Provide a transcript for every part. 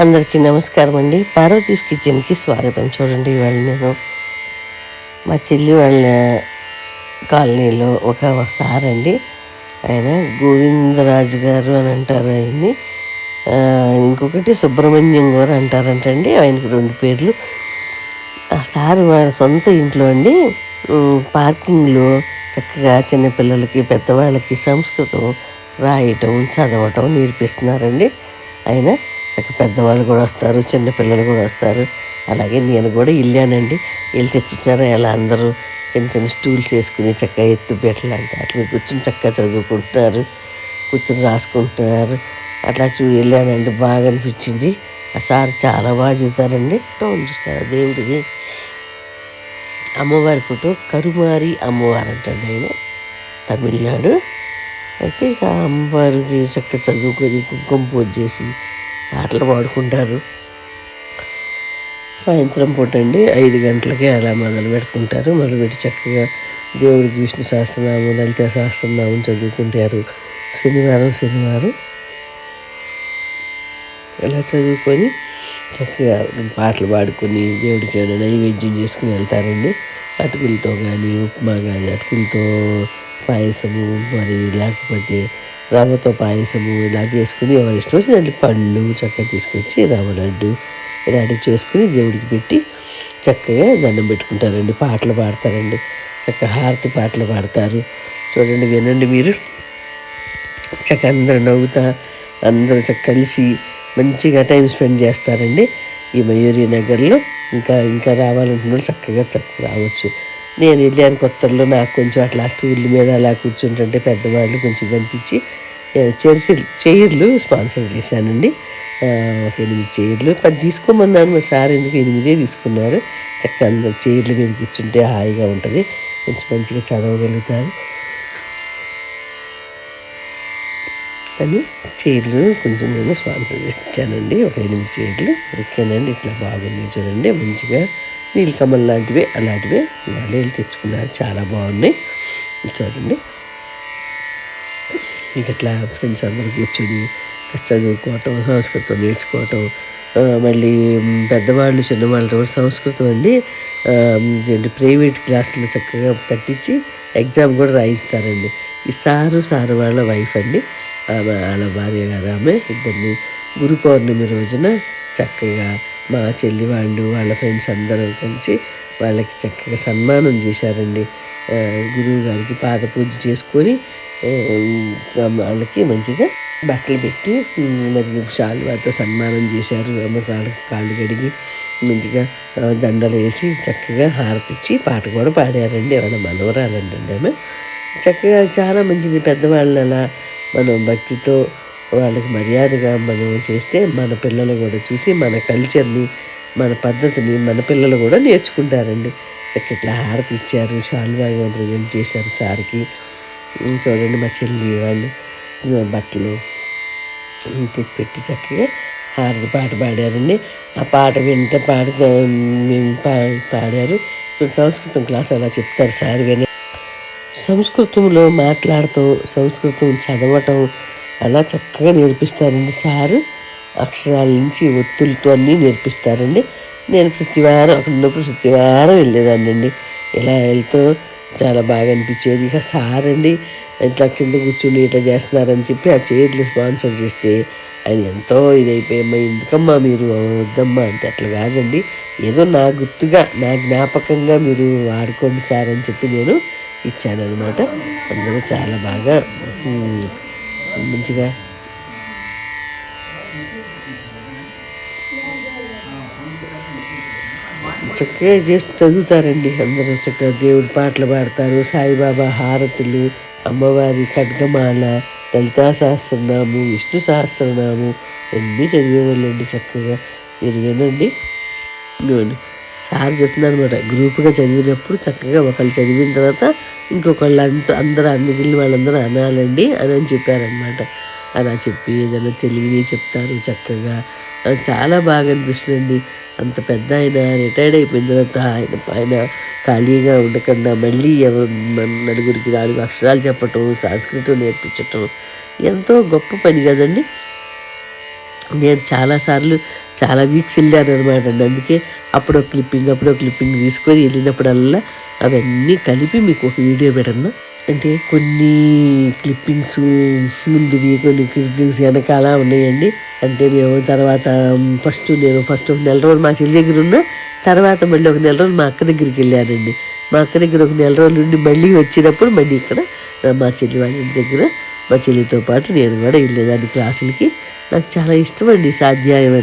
అందరికీ నమస్కారం అండి. పార్వతీస్ కిచెన్కి స్వాగతం. చూడండి ఇవాళ నేను మా చెల్లి వాళ్ళ కాలనీలో ఒక సార్ అండి. ఆయన గోవిందరాజు గారు అని అంటారు ఆయన్ని. ఇంకొకటి సుబ్రహ్మణ్యం గారు అంటారంటండి. ఆయనకు రెండు పేర్లు. ఆ సార్ వాళ్ళ సొంత ఇంట్లో అండి. పార్కింగ్లో చక్కగా చిన్నపిల్లలకి పెద్దవాళ్ళకి సంస్కృతం రాయటం చదవటం నేర్పిస్తున్నారండి. ఆయన చక్కగా పెద్దవాళ్ళు కూడా వస్తారు చిన్నపిల్లలు కూడా వస్తారు. అలాగే నేను కూడా వెళ్ళానండి. వెళ్ళి తెచ్చుతారు ఎలా అందరూ చిన్న చిన్న స్టూల్స్ వేసుకుని చక్కగా ఎత్తు పెట్టలు అంటే అట్లా కూర్చుని చక్కగా చదువుకుంటున్నారు కూర్చుని రాసుకుంటున్నారు అట్లా చూ వెళ్ళానండి. బాగా అనిపించింది. ఆ సార్ చాలా బాగా చూస్తారండి టౌన్ చూస్తారు దేవుడిది. అమ్మవారి ఫోటో కరుమారి అమ్మవారు అంటండి ఆయన. తమిళనాడు. అయితే ఇక అమ్మవారికి చక్కగా చదువుకొని కుంకుమ పూజ చేసి పాటలు పాడుకుంటారు. సాయంత్రం పూట అండి ఐదు గంటలకి అలా మొదలు పెట్టుకుంటారు మొదలుపెట్టి చక్కగా దేవుడికి విష్ణు సహస్రనామం లలిత సహస్రనామం చదువుకుంటారు. శనివారం శనివారం ఇలా చదువుకొని చక్కగా పాటలు పాడుకొని దేవుడికి ఏమైనా నైవేద్యం చేసుకుని వెళ్తారండి. అటుకులతో కానీ ఉప్మా కానీ అటుకులతో పాయసము మరి లేకపోతే రవ్వతో పాయసము ఇలా చేసుకుని ఎవరి ఇష్టం వచ్చినట్టు పళ్ళు చక్కగా తీసుకొచ్చి రవ్వ లడ్డు ఇలాంటివి చేసుకుని దేవుడికి పెట్టి చక్కగా దండం పెట్టుకుంటారండి. పాటలు పాడతారండి. చక్కగా హారతి పాటలు పాడతారు. చూడండి వినండి మీరు. చక్కగా అందరూ నవ్వుతా అందరూ చక్క కలిసి మంచిగా టైం స్పెండ్ చేస్తారండి. ఈ మయూరి నగర్లో. ఇంకా ఇంకా రావాలనుకున్న చక్కగా చక్కగా రావచ్చు. నేను వెళ్ళాను కొత్తలో నాకు కొంచెం అట్లా స్టూల్ మీద అలా కూర్చుంటుంటే పెద్దవాళ్ళు కొంచెం కనిపించి చైర్లు చైర్లు స్పాన్సర్ చేశానండి. ఒక ఎనిమిది చైర్లు. పది తీసుకోమన్నాను మా సార్ ఎందుకు ఎనిమిదే తీసుకున్నారు. చక్కగా అందరు చైర్ల మీద కూర్చుంటే హాయిగా ఉంటుంది. కొంచెం మంచిగా చదవగలుగుతారు. అని చైర్లు కొంచెం నేను స్పాన్సర్ చేసి ఇచ్చానండి. ఒక ఎనిమిది చైర్లు. ఓకేనండి ఇట్లా బాగున్నాయి చూడండి మంచిగా నీలకమల్ లాంటివే అలాంటివే వాళ్ళు వెళ్ళి తెచ్చుకున్నారు. చాలా బాగున్నాయి. చూడండి ఇంక ఇట్లా ఫ్రెండ్స్ అందరూ కూర్చొని చదువుకోవటం సంస్కృతం నేర్చుకోవటం మళ్ళీ పెద్దవాళ్ళు చిన్నవాళ్ళతో కూడా సంస్కృతం అండి. ప్రైవేట్ క్లాసులు చక్కగా కట్టించి ఎగ్జామ్ కూడా రాయిస్తారండి. ఈ సారు సారు వాళ్ళ వైఫ్ అండి. ఆమె వాళ్ళ భార్య గారు ఆమె. ఇద్దరిని గురు పౌర్ణమి రోజున చక్కగా మా చెల్లి వాళ్ళు వాళ్ళ ఫ్రెండ్స్ అందరూ కలిసి వాళ్ళకి చక్కగా సన్మానం చేశారండి. గురువు గారికి పాద పూజ చేసుకొని వాళ్ళకి మంచిగా బట్టలు పెట్టి మరియు శాలువాతో సన్మానం చేశారు. అమ్మ కాళ్ళు కాళ్ళు కడిగి మంచిగా దండలు వేసి చక్కగా హారతిచ్చి పాట కూడా పాడారండి. వాళ్ళ మనవరాలండి ఆమె చక్కగా చాలా మంచిది. పెద్దవాళ్ళని అలా మనం భక్తితో వాళ్ళకి మర్యాదగా మనం చేస్తే మన పిల్లలు కూడా చూసి మన కల్చర్ని మన పద్ధతిని మన పిల్లలు కూడా నేర్చుకుంటారండి. చక్క ఇట్లా హారతి ఇచ్చారు శాలువాగా ప్రజెంట్ చేశారు సార్కి. చూడండి మా చెల్లి వాళ్ళు బట్టలు. తెచ్చి పెట్టి చక్కగా హారతి పాట పాడారండి. ఆ పాట వింటే పాట పా- పాడారు. సంస్కృతం క్లాస్ అలా చెప్తారు సార్ విన సంస్కృతంలో మాట్లాడటం సంస్కృతం చదవటం అలా చక్కగా నేర్పిస్తారండి సారు. అక్షరాల నుంచి ఒత్తులతో అన్నీ నేర్పిస్తారండి. నేను ప్రతివారం అక్కడ ఉన్నప్పుడు ప్రతి వెళ్ళేదాన్నండి. ఇలా వెళ్తూ చాలా బాగా అనిపించేది. ఇక సార్ అండి ఇట్లా కింద కూర్చుని ఇట్లా చేస్తున్నారని చెప్పి ఆ చైర్లు స్పాన్సర్ చేస్తే ఆయన ఎంతో ఇదైపోయమ్మా ఎందుకమ్మా మీరు వద్దమ్మా? అంటే అట్లా కాదండి. ఏదో నా గుర్తుగా నా జ్ఞాపకంగా మీరు వాడుకోండి సార్ అని చెప్పి నేను ఇచ్చానమాట అందరూ చాలా బాగా మంచిగా. చక్కగా చేసి చదువుతారండి అందరూ. చక్కగా దేవుడి పాటలు పాడతారు. సాయిబాబా హారతులు అమ్మవారి ఖడ్గమాల లలితా సహస్రనాము విష్ణు సహస్రనాము అన్నీ చదివేవాళ్ళండి చక్కగా. మీరు వినండి. సార్ చెప్తున్నారు అనమాట గ్రూప్గా చదివినప్పుడు చక్కగా ఒకళ్ళు చదివిన తర్వాత ఇంకొకళ్ళు అంటూ అందరూ మిగిలిన వాళ్ళందరూ అనాలండి అని అని చెప్పారనమాట అలా చెప్పి ఏదైనా తెలివి చెప్తారు చక్కగా. చాలా బాగా అనిపిస్తుందండి. అంత పెద్ద ఆయన రిటైర్డ్ అయిపోయిన తర్వాత ఆయన ఆయన ఖాళీగా ఉండకుండా మళ్ళీ ఎవరు నలుగురికి నాలుగు అక్షరాలు చెప్పటం సంస్కృతం నేర్పించటం ఎంతో గొప్ప పని కదండి. నేను చాలాసార్లు చాలా వీక్స్ వెళ్ళాను అనమాట అండి. అందుకే అప్పుడు క్లిప్పింగ్ అప్పుడు క్లిప్పింగ్ తీసుకొని వెళ్ళినప్పుడల్లా అవన్నీ కలిపి మీకు ఒక వీడియో పెడను అంటే కొన్ని క్లిప్పింగ్స్ ముందువి కొన్ని క్లిప్పింగ్స్ వెనకాల ఉన్నాయండి. అంటే మేము తర్వాత ఫస్ట్ నేను ఫస్ట్ ఒక నెల రోజులు మా చెల్లి దగ్గర ఉన్న తర్వాత మళ్ళీ ఒక నెల రోజులు మా అక్క దగ్గరికి వెళ్ళానండి. మా అక్క దగ్గర ఒక నెల రోజులు ఉండి మళ్ళీ వచ్చినప్పుడు మళ్ళీ ఇక్కడ మా చెల్లి వాళ్ళ ఇంటి దగ్గర మా చెల్లితో పాటు నేను కూడా వెళ్ళేదాన్ని క్లాసులకి. నాకు చాలా ఇష్టం అండి సాధ్యాయం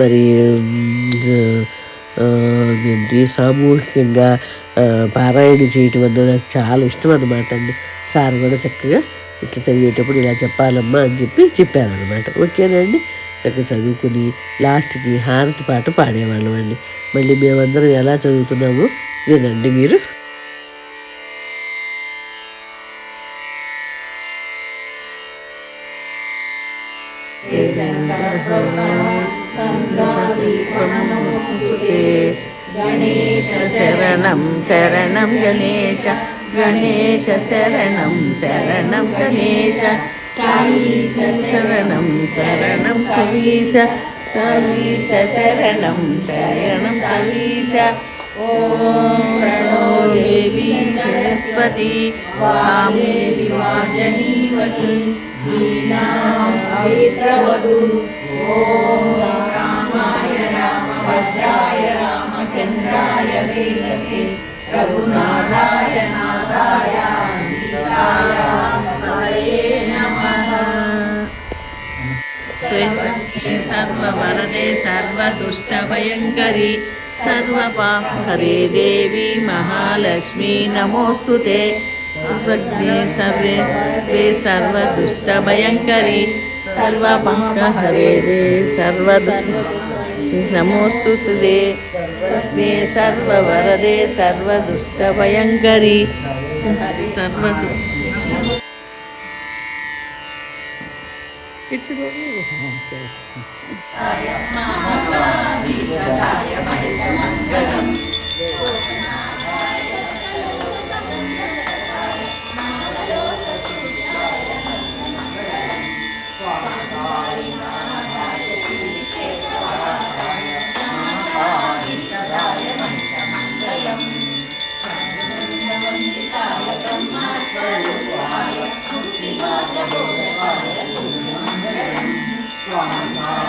మరి ఏంటి సామూహికంగా పారాయణ చేయటం అన్న నాకు చాలా ఇష్టం అన్నమాట అండి. సార్ కూడా చక్కగా ఇట్లా చదివేటప్పుడు ఇలా చెప్పాలమ్మా అని చెప్పి చెప్పారనమాట ఓకేనా అండి? చక్కగా చదువుకుని లాస్ట్కి హారతి పాట పాడేవాళ్ళం అండి మళ్ళీ మేమందరం ఎలా చదువుతున్నామో వినండి మీరు. शरणं शरणं गणेश गणेश शरणं शरणं गणेश शरणं शरणं कवीश कवीश शरणं शरणं कवीश ॐ प्रणो देवी सरस्वती वामेति वाजनीवती ीनां पवित्रवधु ॐ భద్రాయ రామచంద్రాయ వేదసే రఘునాథాయ నాథాయ సీతాయ పతయే నమః. శ్రీవత్సే సర్వదుష్టభయంకరి సర్వపాపహరే దేవి మహాలక్ష్మీ నమోస్తుతే. సర్వజ్ఞే సర్వే సర్వే సర్వదుష్టభయంకరి సర్వపాపహరే దే సర్వద నమోస్తుతే సర్వే సర్వవరదే సర్వదుష్టభయంకరి సర్వదు Thank you.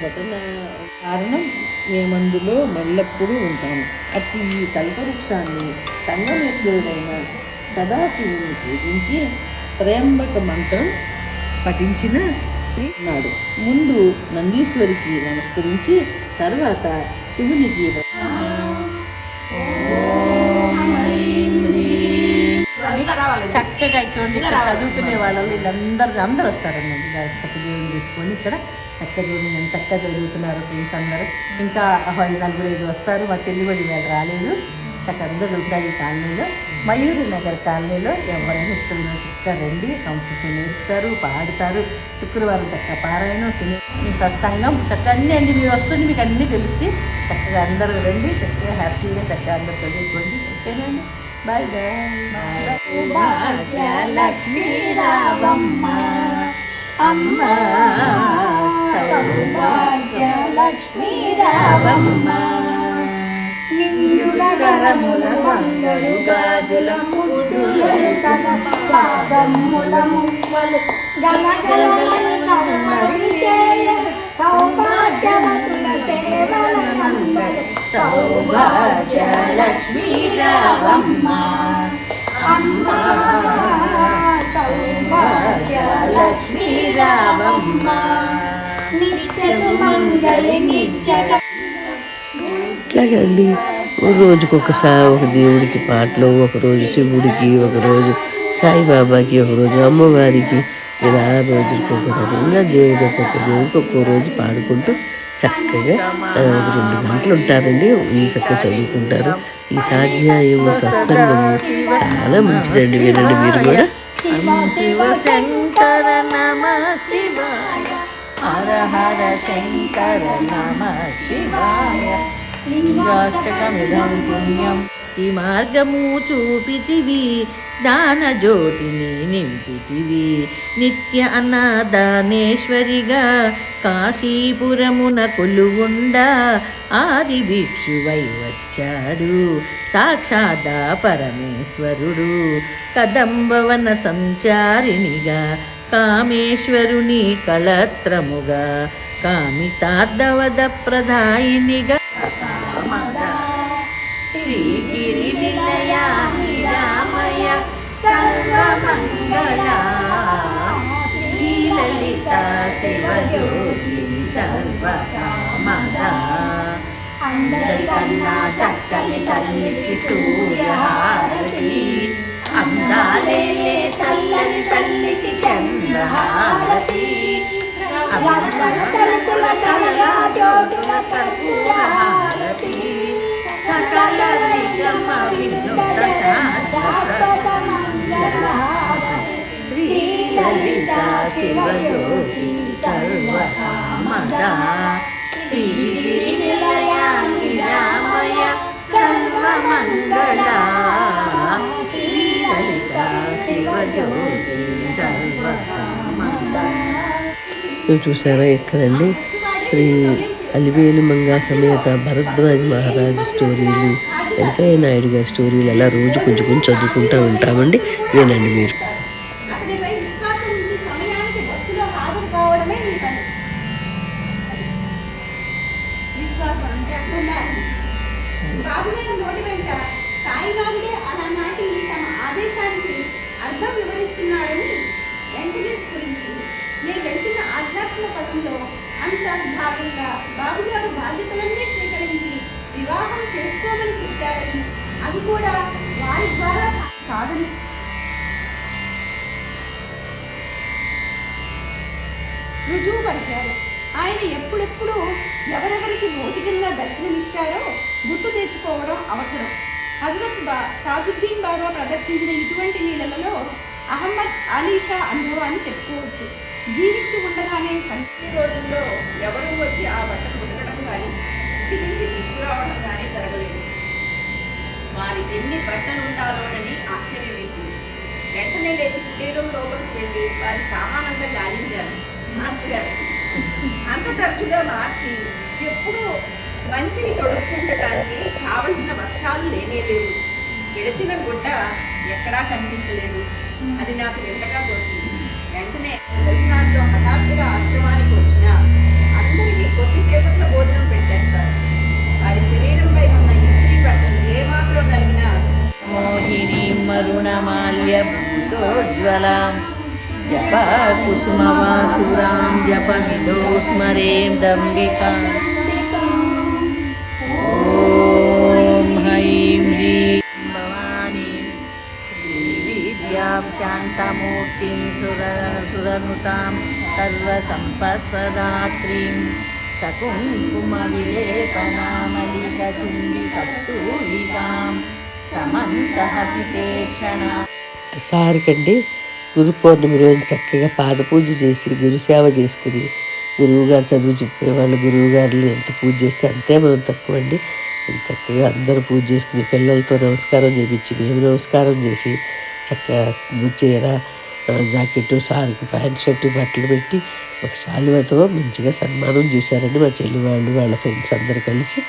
ఘటన కారణం మేమందులో మెల్లప్పుడూ ఉంటాము. అట్టి ఈ కల్పవృక్షాన్ని సంగమేశ్వరుడైన సదాశివుని పూజించి త్రయంబక మంత్రం పఠించిన శ్రీ నాడు ముందు నందీశ్వరికి నమస్కరించి తర్వాత శివునికి చక్కగా చూడండి ఇక్కడ చదువుకునే వాళ్ళు వీళ్ళందరూ అందరూ వస్తారండి. చక్కగా పెట్టుకొని ఇక్కడ చక్కగా చూడండి చక్కగా చదువుతున్నారు ఫ్రెండ్స్ అందరూ. ఇంకా వాళ్ళు నలుగురు ఐదు వస్తారు మా చెల్లి కూడా ఇవాళ రాలేదు. చక్కగా అందరూ ఈ కాలనీలో. మయూరి నగర్ కాలనీలో ఎవరైనా ఇష్టమైన చక్కగా రండి సంస్కృతి నేర్పుతారు పాడుతారు. శుక్రవారం చక్కగా పారాయణం సినీ సత్సంగం. చక్కగా అన్నీ అండి మీరు వస్తుంది మీకు అన్నీ తెలుస్తాయి. చక్కగా అందరూ రండి చక్కగా హ్యాపీగా చక్కగా అందరూ చదువుకోండి. ఓకేనండి బాయ్ బాయ్ భాగ్యలక్ష్మీ రావమ్మ అమ్మ. సౌభాగ్యలక్ష్మీ రావమ్మ నిండుల గరముల మంగళు గాజుల ముద్దులు తన పాదముల మువ్వలు గలగల చమ్మడి చేయ సౌభాగ్యవతుల సేవల సౌభాగ్యలక్ష్మీ రావమ్మ అమ్మ రావమ్మ ఇట్లాగే అండి. రోజుకి ఒక దేవుడికి పాటలు ఒకరోజు శివుడికి ఒకరోజు సాయిబాబాకి ఒకరోజు అమ్మవారికి ఇలా రోజుకి ఒక రకంగా దేవుడి ఒక్కొక్క దేవుడికి ఒక్కో రోజు పాడుకుంటూ చక్కగా ఒక రెండు గంటలు ఉంటారండి. చక్కగా చదువుకుంటారు. ఈ సాధ్యాయము సత్సంగము చాలా మంచిదండి వినండి మీరు కూడా. శివ శంకర నమ శివాయ. హర హర శంకర నమ శివాయ లింగాష్టకమిదం పుణ్యం ఈ మార్గము చూపితివి జ్ఞాన జ్యోతిని నింపితివి నిత్య అన్నదానేశ్వరిగా కాశీపురమున కొలువుండా ఆది భిక్షువై వచ్చాడు సాక్షాదా పరమేశ్వరుడు కదంబవన సంచారిణిగా కామేశ్వరుని కళత్రముగా కామితార్థవద ప్రధాయినిగా. శ్రీగిరి నిలయ నిరామయ సర్వమంగళ శ్రీలలిత శివజ్యోతి సర్వకామద. అందరికన్నా చక్కని తల్లికి సూర్యహారతి అందాలేలే చల్లని తల్లికి చంద్రహారతి. తరుతుల కలగా జ్యోతుల కర్పూరహారతి. సకల నిజమ వినుత శాశ్వత మంగళహారతి శ్రీలలిత శివయోగి సర్వకామదా శ్రీ నిలయాని రామయ సర్వమంగళ చూసారా ఇక్కడండి శ్రీ అలివేలు మంగా సమేత భరద్వాజ్ మహారాజ్ స్టోరీలు. వెంకయ్య నాయుడు గారి స్టోరీలు అలా రోజు కొంచెం కొంచెం చదువుకుంటూ ఉంటామండి. వినండి మీరు. అతనిపై అలానాటి తమ ఆదేశానికి అర్థం వివరిస్తున్నాడని వెంటనే స్ఫురించింది. నేను వెళ్తున్న ఆధ్యాత్మిక పథంలో అంతర్భాగంగా బాబుగారు బాధ్యతలన్నీ స్వీకరించి వివాహం చేసుకోమని చెప్పారని అది కూడా వారి ద్వారా కాదని. రుజువుపరిచారు. ఆయన ఎప్పుడెప్పుడు ఎవరెవరికి భౌతికంగా దర్శనమిచ్చారో గుర్తు తెచ్చుకోవడం అవసరం. హజరత్ బా తాజుద్దీన్ బాబా ప్రదర్శించిన ఇటువంటి లీలలలో అహమ్మద్ అలీషా అనుభవాన్ని చెప్పుకోవచ్చు. జీవించి ఉండగానే సంక్రాంతి రోజుల్లో ఎవరు వచ్చి ఆ బట్టను ఉతకడం కానీ ఇంటి నుంచి తీసుకురావడం కానీ జరగలేదు. వారికి ఎన్ని బట్టలు ఉండాలోనని ఆశ్చర్యం వేసింది. వెంటనే లేచి కుటీరం లోపలికి వెళ్ళి వారి సామానంగా గాలించారు. మాస్టర్ గారు అంత తరచుగా మార్చి ఎప్పుడూ మంచిని తొడుక్కుండటానికి కావలసిన వస్త్రాలు లేనే లేవు. విడచిన గుడ్డ ఎక్కడా కనిపించలేదు. అది నాకు ఎంతగా తోచింది వెంటనే దర్శనాల్లో హఠాత్తుగా ఆశ్రమానికి వచ్చిన అందరికీ కొద్దిసేపట్లో భోజనం పెట్టేస్తారు. వారి శరీరంపై ఉన్న ఇస్త్రీ బట్టలు ఏమాత్రం నలిగినా మోహినీం మరుణమాల్యభూషోజ్వలాం జప కుసుమవాసురాం జపమిదో స్మరేం దంబికా. శ్రీవిద్యాం శాంతమూర్తిం సుర సురనుతాం సర్వసంపత్ప్రదాత్రీం సకుంకుమవిలేపనామలికచుండి కస్తూరికాం సారికండి గురు పౌర్ణమి రోజు చక్కగా పాదపూజ చేసి గురు సేవ చేసుకుని గురువుగారు చదువు చెప్పేవాళ్ళు గురువుగారిని ఎంత పూజ చేస్తే అంతే మనం తక్కువ అండి చక్కగా అందరూ పూజ చేసుకుని పిల్లలతో నమస్కారం చేపించి మేము నమస్కారం చేసి చక్కగా చీర జాకెట్ సార్కి ప్యాంట్ షర్టు బట్టలు పెట్టి ఒక శాలువతో మంచిగా సన్మానం చేశారండి మా చెల్లి వాళ్ళు వాళ్ళ ఫ్రెండ్స్ అందరు కలిసి.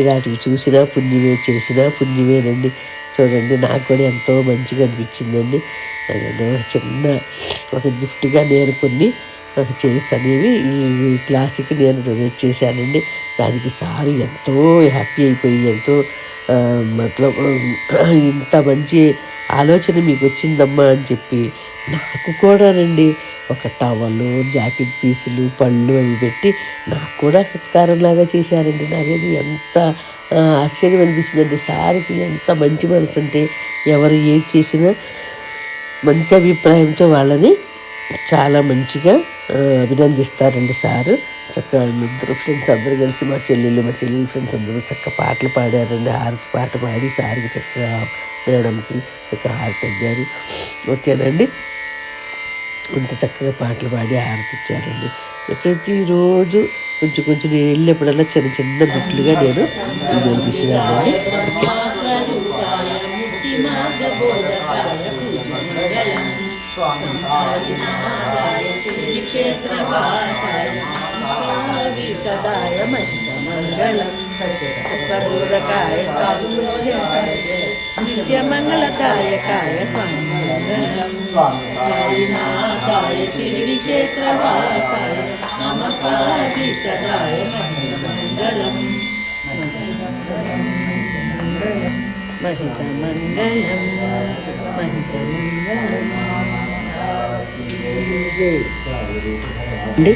ఇలాంటివి చూసినా పుణ్యమే చేసినా పుణ్యమేనండి. చూడండి నాకు కూడా ఎంతో మంచిగా అనిపించిందండి. అదే ఒక చిన్న ఒక గిఫ్ట్గా నేను కొన్ని ఒక చైర్స్ అనేవి ఈ క్లాస్కి నేను డొనేట్ చేశానండి. దానికి సారు ఎంతో హ్యాపీ అయిపోయి ఎంతో మతలబ్ ఇంత మంచి ఆలోచన మీకు వచ్చిందమ్మా అని చెప్పి నాకు కూడానండి ఒక టవలు జాకెట్ పీసులు పళ్ళు అవి పెట్టి నాకు కూడా సత్కారం లాగా చేశారండి. నాకేది ఎంత ఆశ్చర్యం అనిపించిందండి సార్కి ఎంత మంచి మనసు అంటే ఎవరు ఏది చేసినా మంచి అభిప్రాయంతో వాళ్ళని చాలా మంచిగా అభినందిస్తారండి సారు. చక్కగా ఇద్దరు ఫ్రెండ్స్ అందరూ కలిసి మా చెల్లెళ్ళు మా చెల్లెలు ఫ్రెండ్స్ అందరూ చక్కగా పాటలు పాడారండి. హారతి పాట పాడి సారికి చక్కగా మేడంకి చక్కగా హారతి అయ్యారు. ఓకేనండి? ఇంత చక్కగా పాటలు పాడి హారతి ఇచ్చారండి. ప్రతిరోజు కొంచెం కొంచెం నేను వెళ్ళినప్పుడల్లా చిన్న చిన్న బిట్లుగా నేను వీడియోలు తీసేదానండి. ఓకే. కదాయ మంగళం చక్రబోధకాయ నిత్యమంగళదాయకాయ మంగళం సాయినాథాయ మంగళం మహిత మంగళం మహిత అండి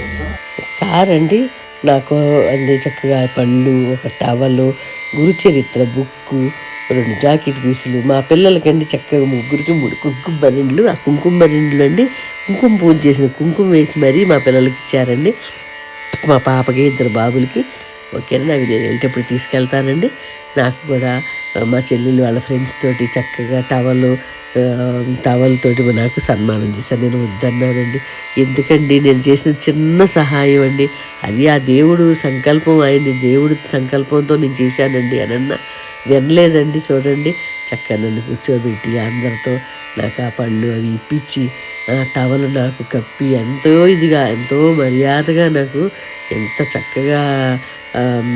సార్ అండి నాకు అన్ని చక్కగా పళ్ళు ఒక టవలు గురుచరిత్ర బుక్కు రెండు జాకెట్ పీసులు మా పిల్లలకండి చక్కగా ముగ్గురికి మూడు కుంకుమ బరిండ్లు ఆ కుంకుమ బరిండ్లు అండి. కుంకుమ పూజ చేసిన కుంకుమ వేసి మరీ మా పిల్లలకి ఇచ్చారండి. మా పాపకి ఇద్దరు బాబులకి. ఓకేనండి అవి నేను వెళ్ళేటప్పుడు తీసుకెళ్తానండి. నాకు కూడా మా చెల్లెలు వాళ్ళ ఫ్రెండ్స్ తోటి చక్కగా టవలు తవలతోటి నాకు సన్మానం చేశాను నేను వద్దన్నానండి. ఎందుకండి? నేను చేసిన చిన్న సహాయం అండి. అది ఆ దేవుడు సంకల్పం అయింది. దేవుడి సంకల్పంతో నేను చేశానండి అనన్నా వినలేదండి. చూడండి. చక్కగా నన్ను కూర్చోబెట్టి అందరితో నాకు ఆ పళ్ళు అవి ఇప్పించి టవల్ నాకు కప్పి ఎంతో ఇదిగా ఎంతో మర్యాదగా నాకు ఎంత చక్కగా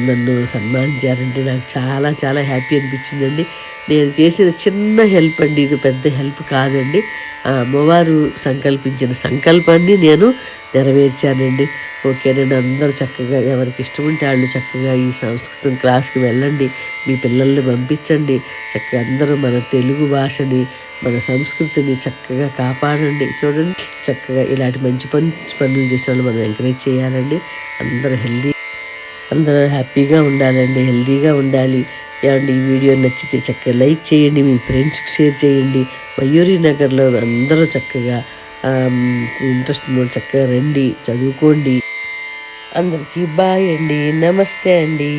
నన్ను సన్మానించారంటే నాకు చాలా చాలా హ్యాపీ అనిపించిందండి. నేను చేసిన చిన్న హెల్ప్ అండి ఇది పెద్ద హెల్ప్ కాదండి. ఆ అమ్మవారు సంకల్పించిన సంకల్పాన్ని నేను నెరవేర్చానండి. ఓకేనండి అందరూ చక్కగా ఎవరికి ఇష్టం ఉంటే వాళ్ళు చక్కగా ఈ సంస్కృతం క్లాస్కి వెళ్ళండి మీ పిల్లల్ని పంపించండి. చక్కగా అందరూ మన తెలుగు భాషని మన సంస్కృతిని చక్కగా కాపాడండి. చూడండి చక్కగా ఇలాంటి మంచి పని పనులు చేసే వాళ్ళు మనం ఎంకరేజ్ చేయాలండి. అందరూ హెల్దీ అందరూ హ్యాపీగా ఉండాలండి హెల్దీగా ఉండాలి. ఏమండి ఈ వీడియో నచ్చితే చక్కగా లైక్ చేయండి మీ ఫ్రెండ్స్కి షేర్ చేయండి. మయూరి నగర్లో అందరూ చక్కగా ఇంట్రెస్ట్ చక్కగా రండి చదువుకోండి. అందరికీ బాయ్ అండి నమస్తే అండి.